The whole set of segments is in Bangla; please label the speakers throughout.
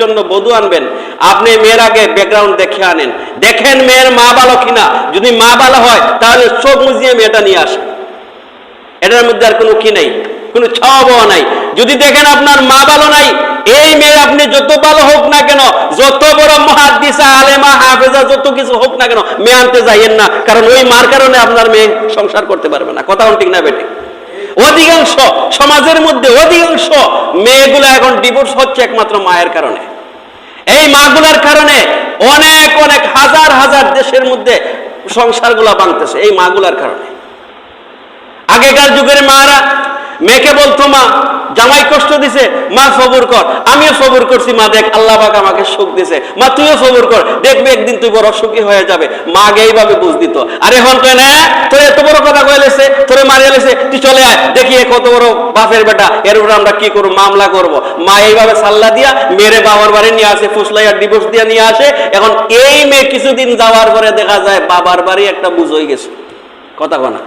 Speaker 1: জন্য বধু আনবেন। আপনি মেয়ের আগে ব্যাকগ্রাউন্ড দেখে আনেন। দেখেন মেয়ের মা ভালো কিনা। যদি মা ভালো হয়, তাহলে চোখ মুজিয়ে মেয়েটা নিয়ে আসেন এটার মধ্যে আর কোনো কি নেই? কোনো ছাওয়া নাই। যদি দেখেন আপনার মা ভালো নাই, এই মেয়ে আপনি যত ভালো হোক না কেন, যত বড় মহাদিসা, আলেমা, হাফেজা, যত কিছু হোক না কেন, মেয়ে আনতে যাইয়েন না। কারণ ওই মার কারণে আপনার মেয়ে সংসার করতে পারবে না। কথা ঠিক না বেটে অধিকাংশ সমাজের মধ্যে অধিকাংশ মেয়েগুলো এখন ডিভোর্স হচ্ছে একমাত্র মায়ের কারণে। এই মাগুলার কারণে অনেক অনেক, হাজার হাজার দেশের মধ্যে সংসারগুলা বাংতেছে এই মাগুলার কারণে। আগেকার যুগের মারা মেয়েকে বলতো মা জামাই কষ্ট দিছে, মা সবুর কর। আমিও সবুর করছি, মা দেখ, আল্লাহ পাক আমাকে সুখ দিছে। মা, তুইও সবুর কর। দেখবি একদিন তুই বড় সুখী হয়ে যাবে। মা আগে এইভাবে বুঝ দিত। আর এখন কয় না, তোর এত বড় কথা কয়ে লেছে, তোরে মারিয়ে লেছে, তুই চলে আয়। দেখি কত বড় বাপের বেটা। এর উপরে আমরা কি করব, মামলা করব? মা এইভাবে সাল্লা দিয়া মেরে বাবার বাড়ি নিয়ে আসে, ফুসলাইয়া ডিভোর্স দিয়ে নিয়ে আসে। এখন এই মেয়ে কিছুদিন যাওয়ার পরে দেখা যায় বাবার বাড়ি একটা বুঝ হয়ে গেছে। কথা কনা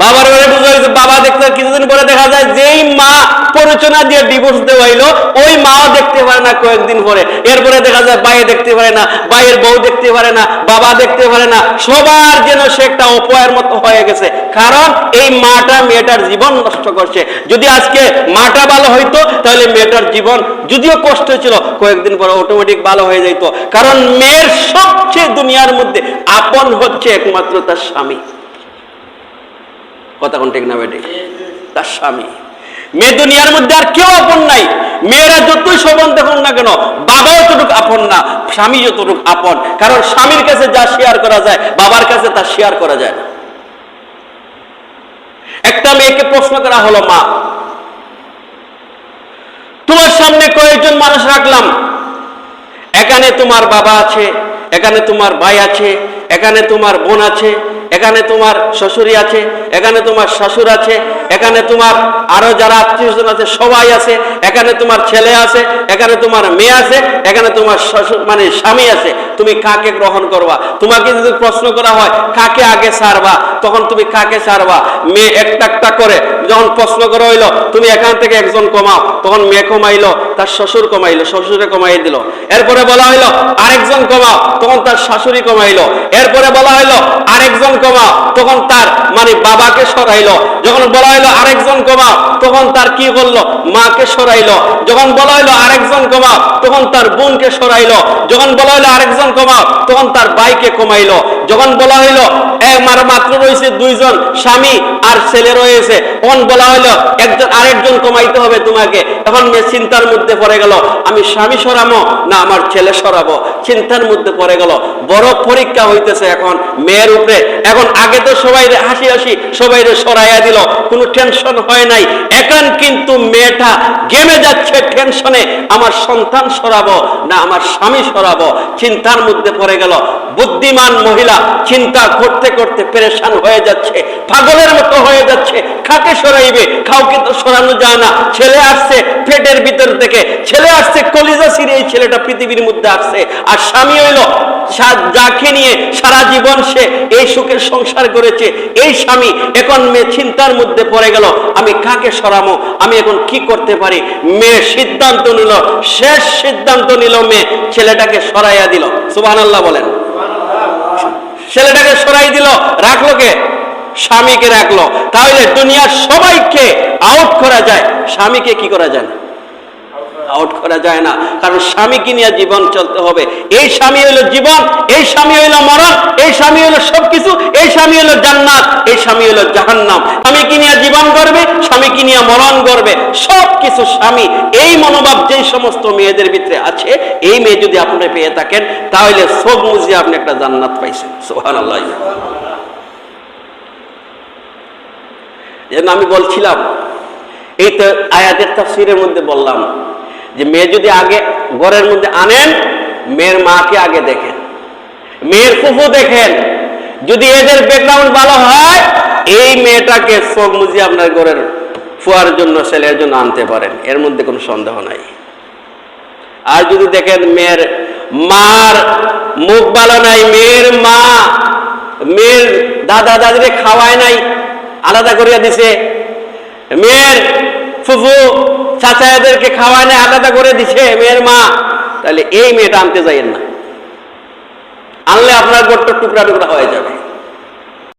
Speaker 1: বাবার বাড়ি বুঝা হয়েছে বাবা দেখতে কিছুদিন পরে দেখা যায় যেই মা প্ররোচনা দিয়ে ডিভোর্স দেওয়া হইল, ওই মাও দেখতে পারে না কয়েকদিন পরে। এরপরে দেখা যায় বাইরে দেখতে পারে না বাইরের বউ দেখতে পারে না, বাবা দেখতে পারে না, সবার যেন সে একটা অপয়ের মতো হয়ে গেছে। কারণ এই মাটা মেয়েটার জীবন নষ্ট করছে। যদি আজকে মাটা ভালো হইতো, তাহলে মেয়েটার জীবন যদিও কষ্ট ছিল কয়েকদিন পরে অটোমেটিক ভালো হয়ে যাইতো। কারণ মেয়ের সবচেয়ে দুনিয়ার মধ্যে আপন হচ্ছে একমাত্র তার স্বামী। কথা কোন ঠিক না বেটে তার স্বামী। মেয়ে দুনিয়ার মধ্যে আর কেউ আপন নাই। মেয়েরা যতই সবন দেখুন না কেন বাবা যতটুক আপন না, স্বামী যতটুক আপন। কারণ স্বামীর কাছে যা শেয়ার করা যায়, বাবার কাছে তা শেয়ার করা যায় না। একটা মেয়েকে প্রশ্ন করা হলো, মা, তোমার সামনে কয়েকজন মানুষ রাখলাম। এখানে তোমার বাবা আছে, এখানে তোমার ভাই আছে, এখানে তোমার বোন আছে এখানে তোমার শ্বশুরি আছে এখানে তোমার শ্বশুর আছে এখানে তোমার আরও যারা আত্মীয় স্বজন আছে, সবাই আছে। এখানে তোমার ছেলে আছে, এখানে তোমার মেয়ে আছে, এখানে তোমার মানে স্বামী আছে। তুমি কাকে গ্রহণ করবা? তোমাকে যদি প্রশ্ন করা হয়, কাকে আগে ছাড়বা? তখন তুমি কাকে ছাড়বা? মেয়ে একটা একটা করে যখন প্রশ্ন করা হইল, তুমি এখান থেকে একজন কমাও। তখন মেয়ে কমাইলো, তার শ্বশুর কমাইলো, শ্বশুরে কমাই দিল। এরপরে বলা হইল, আরেকজন কমাও। তখন তার শাশুড়ি কমাইলো। এরপরে বলা হইল, আরেকজন কমাও। তখন তার মানে বাবাকে সরাইলো। যখন বলা হইল আরেকজন কবাব তখন তার কি করল মাকে সরাইলো। যখন বলা হইল আরেকজন কবাব তখন তার বোনকে সরাইলো। যখন বলা হইল আরেকজন কবাব তখন তার ভাইকে কমাইলো। যখন বলা হইল একমার মাত্র রয়েছে দুইজন, স্বামী আর ছেলে রয়েছে। তখন বলা হইল একজন আরেকজন কমাইতে হবে তোমাকে। এখন মেয়ে চিন্তার মধ্যে পড়ে গেল, আমি স্বামী সরাবো না আমার ছেলে সরাবো? চিন্তার মধ্যে পড়ে গেল, বড় পরীক্ষা হইতেছে এখন মেয়ের উপরে। এখন আগে তো সবাই হাসি হাসি, সবাই সরাইয়া দিল, কোনো টেনশন হয় নাই। এখন কিন্তু মেয়েটা গেমে যাচ্ছে টেনশনে আমার সন্তান সরাবো না আমার স্বামী সরাবো? চিন্তার মধ্যে পড়ে গেল, বুদ্ধিমান মহিলা চিন্তা করতে করতে পেরেশান হয়ে যাচ্ছে, পাগলের মতো হয়ে যাচ্ছে, কাকে সরাইবে? কাউকে তো সরানো যায় না। ছেলে আসছে পেটের ভিতর থেকে ছেলে আসছে, কলিজা সিরে এই ছেলেটা পৃথিবীর মধ্যে আসছে। আর স্বামী হইল যাকে নিয়ে সারা জীবন সে এই সুখের সংসার করেছে, এই স্বামী এখন মেয়ে চিন্তার মধ্যে পড়ে গেল, আমি কাকে সরামো, আমি এখন কি করতে পারি? মেয়ে সিদ্ধান্ত নিল, শেষ সিদ্ধান্ত নিল মেয়ে, ছেলেটাকে সরাইয়া দিল। সুবাহ বলেন। ছেলেটাকে সরাই দিল, রাখল কে? স্বামীকে রাখল। তাহলে দুনিয়ার সবাইকে আউট করা যায়। স্বামীকে কি করা যায় আউট করা যায় না। কারণ স্বামীকে নিয়ে জীবন চলতে হবে। এই স্বামী হলো জীবন, এই স্বামী হলো মরণ, এই স্বামী হলো সবকিছু, এই স্বামী হলো জান্নাত, এই স্বামী হলো জাহান্নাম। স্বামীকে নিয়ে জীবন করবে স্বামীকে নিয়ে মরণ করবে সব কিছু স্বামী, এই মনোভাব যে সমস্ত মেয়েদের ভিতরে আছে, এই মেয়ে যদি আপনি পেয়ে থাকেন, তাহলে সব মুজিয়ে আপনি একটা জান্নাত পাইছেন। সোহান আল্লাহ যেন আমি বলছিলাম, এই তো আয়াতের তাফসিরের মধ্যে বললাম যে, মেয়ে যদি আগে ঘরের মধ্যে আনেন, মেয়ের মাকে আগে দেখেন, মেয়ের ফুফু দেখেন, যদি এদের ব্যাকগ্রাউন্ড ভালো হয়, এই মেয়েটাকে চোখ মুজি আপনার ঘরের ফুয়ার জন্য, ছেলের জন্য আনতে পারেন, এর মধ্যে কোনো সন্দেহ নাই। আর যদি দেখেন মেয়ের মার মুখ ভালো নাই, মেয়ের মা, মেয়ের দাদা দাদিরে খাওয়ায় নাই আলাদা করিয়া দিছে। মেয়ের ফুফু চাচাদেরকে খাওয়ায় না আলাদা করে দিছে মেয়ের মা। তাহলে এই মেয়েটা আনতে যাইয়েন না। আনলে আপনার গোটটা টুকরা টুকরা হয়ে যাবে।